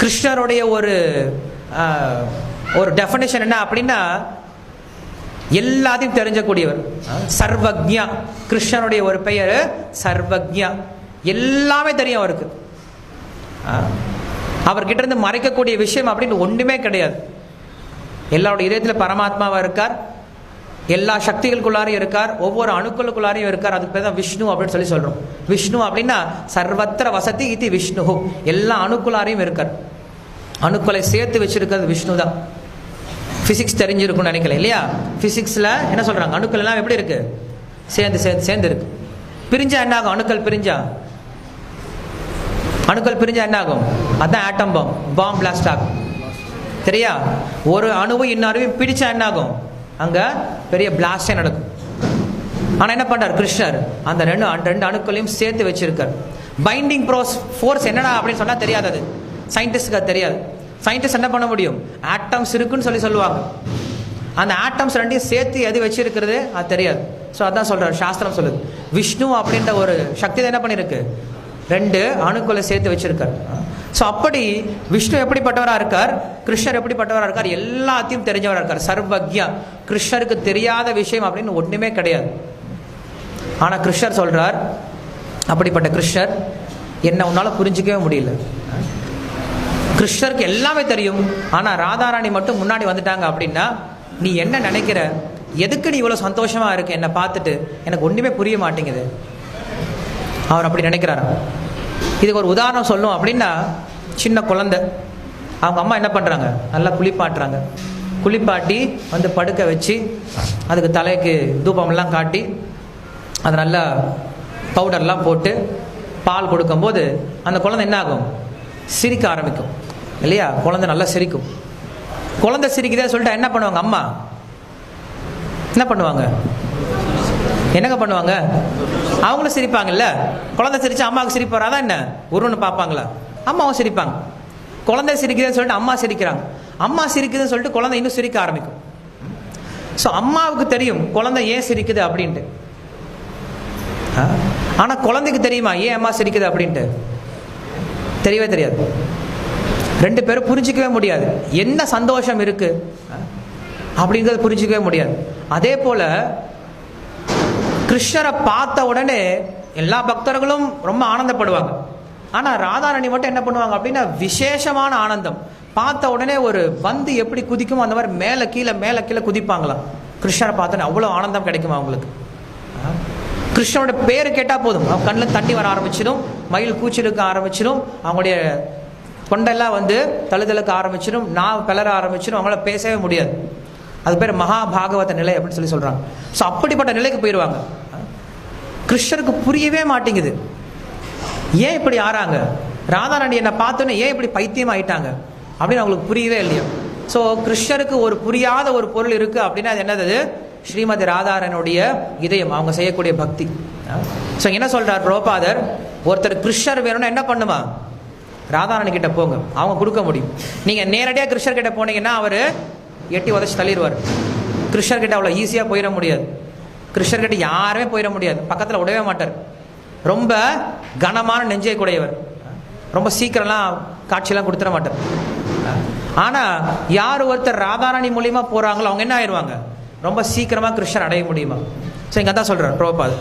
கிருஷ்ணருடைய ஒரு ஒரு டெஃபனேஷன் என்ன அப்படின்னா எல்லாத்தையும் தெரிஞ்சக்கூடியவர். சர்வக்ஞா. கிருஷ்ணனுடைய ஒரு பெயர் சர்வக்ஞா. எல்லாமே தெரியும் அவருக்கு. அவர்கிட்ட இருந்து மறைக்கக்கூடிய விஷயம் அப்படின்னு ஒன்றுமே கிடையாது. எல்லாரோட இதயத்தில் பரமாத்மாவா இருக்கார். எல்லா சக்திகளுக்குள்ளாரையும் இருக்கார் ஒவ்வொரு அணுக்களுக்குள்ளாரையும் இருக்கார். அதுக்கு பேர் தான் விஷ்ணு அப்படின்னு சொல்லி சொல்றோம். விஷ்ணு அப்படின்னா சர்வத்திர வசதி இது விஷ்ணு. எல்லா அணுக்குள்ளாரையும் இருக்கார். அணுக்களை சேர்த்து வச்சிருக்கிறது விஷ்ணு தான். பிசிக்ஸ் தெரிஞ்சிருக்கும்னு நினைக்கல இல்லையா? பிசிக்ஸ்ல என்ன சொல்றாங்க? அணுக்கள் எல்லாம் எப்படி இருக்கு? சேர்ந்து சேர்ந்து சேர்ந்து இருக்கு. பிரிஞ்சா என்ன ஆகும்? அணுக்கள் பிரிஞ்சா? அணுக்கள் பிரிஞ்சா என்ன ஆகும்? அதான் ஆட்டம் பாம் பாம் பிளாஸ்ட் ஆகும். சரியா? ஒரு அணுவும் இன்னொருவையும் பிடிச்சா என்ன ஆகும்? அங்கே பெரிய பிளாஸ்டே நடக்கும். ஆனால் என்ன பண்ணுறார் கிருஷ்ணர் அந்த ரெண்டு அந்த ரெண்டு அணுக்களையும் சேர்த்து வச்சிருக்கார். பைண்டிங் ப்ரோஸ் ஃபோர்ஸ் என்னடா அப்படின்னு சொன்னால் தெரியாது அது. சயின்டிஸ்ட்க்கு அது தெரியாது. சயின்டிஸ்ட் என்ன பண்ண முடியும்? ஆட்டம்ஸ் இருக்குன்னு சொல்லி சொல்லுவாங்க. அந்த ஆட்டம்ஸ் ரெண்டையும் சேர்த்து எது வச்சிருக்கிறது? அது தெரியாது. ஸோ அதான் சொல்கிறார் சாஸ்திரம் சொல்லுது. விஷ்ணு அப்படின்ற ஒரு சக்தி தான் என்ன பண்ணியிருக்கு ரெண்டு அணுக்களை சேர்த்து வச்சிருக்காரு. ஸோ அப்படி விஷ்ணு எப்படிப்பட்டவராக இருக்கார்? கிருஷ்ணர் எப்படிப்பட்டவராக இருக்கார்? எல்லாத்தையும் தெரிஞ்சவராக இருக்கார். சர்வக்யா. கிருஷ்ணருக்கு தெரியாத விஷயம் அப்படின்னு ஒன்றுமே கிடையாது. ஆனால் கிருஷ்ணர் சொல்கிறார் அப்படிப்பட்ட கிருஷ்ணர் என்ன உன்னால் புரிஞ்சிக்கவே முடியல. கிருஷ்ணருக்கு எல்லாமே தெரியும். ஆனால் ராதாராணி மட்டும் முன்னாடி வந்துட்டாங்க அப்படின்னா நீ என்ன நினைக்கிற? எதுக்கு நீ இவ்வளோ சந்தோஷமாக இருக்கு? என்னை பார்த்துட்டு எனக்கு ஒன்றுமே புரிய மாட்டேங்குது. அவர் அப்படி நினைக்கிறாராம். இதுக்கு ஒரு உதாரணம் சொல்லும் அப்படின்னா சின்ன குழந்தை. அவங்க அம்மா என்ன பண்ணுறாங்க நல்லா குளிப்பாட்டுறாங்க. குளிப்பாட்டி வந்து படுக்க வச்சு அதுக்கு தலைக்கு தூபம்லாம் காட்டி அது நல்லா பவுடர்லாம் போட்டு பால் கொடுக்கும்போது அந்த குழந்தை என்ன ஆகும் சிரிக்க ஆரம்பிக்கும். இல்லையா? குழந்தை நல்லா சிரிக்கும். குழந்தை சிரிக்குதே சொல்லிட்டு என்ன பண்ணுவாங்க அம்மா? என்ன பண்ணுவாங்க? என்னங்க பண்ணுவாங்க? அவங்களும் சிரிப்பாங்கல்ல? குழந்தை சிரிச்சா அம்மாவுக்கு சிரிப்பு வராதா என்ன? ஒருவனு பார்ப்பாங்களா? அம்மாவும் சிரிப்பாங்க. குழந்தை சிரிக்குதுன்னு சொல்லிட்டு அம்மா சிரிக்கிறாங்க. அம்மா சிரிக்குதுன்னு சொல்லிட்டு குழந்தை இன்னும் சிரிக்க ஆரம்பிக்கும். ஸோ அம்மாவுக்கு தெரியும் குழந்தை ஏன் சிரிக்குது அப்படின்ட்டு. ஆனால் குழந்தைக்கு தெரியுமா ஏன் அம்மா சிரிக்குது அப்படின்ட்டு? தெரியவே தெரியாது. ரெண்டு பேரும் புரிஞ்சிக்கவே முடியாது. என்ன சந்தோஷம் இருக்கு? அப்படிங்கிறத புரிஞ்சிக்கவே முடியாது. அதே போல கிருஷ்ணரை பார்த்த உடனே எல்லா பக்தர்களும் ரொம்ப ஆனந்தப்படுவாங்க. ஆனா ராதாராணி மட்டும் என்ன பண்ணுவாங்க அப்படின்னா விசேஷமான ஆனந்தம். பார்த்த உடனே ஒரு பந்து எப்படி குதிக்குமோ அந்த மாதிரி மேல கீழே மேல கீழே குதிப்பாங்களாம். கிருஷ்ணரை பார்த்தோன்னே அவ்வளவு ஆனந்தம் கிடைக்குமா அவங்களுக்கு? கிருஷ்ணனோட பேர் கேட்டா போதும். அவங்க கண்ணில் தண்ணி வர ஆரம்பிச்சிடும் மயில் கூச்சிருக்க ஆரம்பிச்சிடும் அவங்களுடைய கொண்டெல்லாம் வந்து தழுதலுக்கு ஆரம்பிச்சிடும் நான் பிளற ஆரம்பிச்சிடும் அவங்களால பேசவே முடியாது. அது பேர் மகாபாகவத நிலை அப்படின்னு சொல்லி சொல்றாங்க. ஸோ அப்படிப்பட்ட நிலைக்கு போயிடுவாங்க கிருஷ்ணருக்கு புரியவே மாட்டேங்குது. ஏன் இப்படி ஆறாங்க? ராதாராணி என்னை பார்த்தோன்னே ஏன் இப்படி பைத்தியம் ஆயிட்டாங்க? அப்படின்னு அவங்களுக்கு புரியவே இல்லையா? ஸோ கிருஷ்ணருக்கு ஒரு புரியாத ஒரு பொருள் இருக்கு அப்படின்னா அது என்னது? ஸ்ரீமதி ராதாரனுடைய இதயம் அவங்க செய்யக்கூடிய பக்தி. ஸோ என்ன சொல்றார் புரோபாதர் ஒருத்தர் கிருஷ்ணர் வேணும்னா என்ன பண்ணுமா? ராதாராணி கிட்ட போங்க. அவங்க கொடுக்க முடியும். நீங்க நேரடியாக கிருஷ்ணர் கிட்ட போனீங்கன்னா அவர் எட்டி உதச்சி தள்ளிடுவார். கிருஷ்ணர் கிட்ட அவ்வளோ ஈஸியாக போயிட முடியாது. கிருஷ்ணர்கிட்ட யாருமே போயிட முடியாது. பக்கத்தில் விடவே மாட்டார். ரொம்ப கனமான நெஞ்சை கூடையவர் ரொம்ப சீக்கிரம்லாம் காட்சியெல்லாம் கொடுத்துட மாட்டார். ஆனால் யார் ஒருத்தர் ராதாராணி மூலியமாக போகிறாங்களோ அவங்க என்ன ஆயிடுவாங்க ரொம்ப சீக்கிரமாக கிருஷ்ணர் அடைய முடியுமா? ஸோ இங்கே தான் சொல்கிறேன் பிரபுபாத்.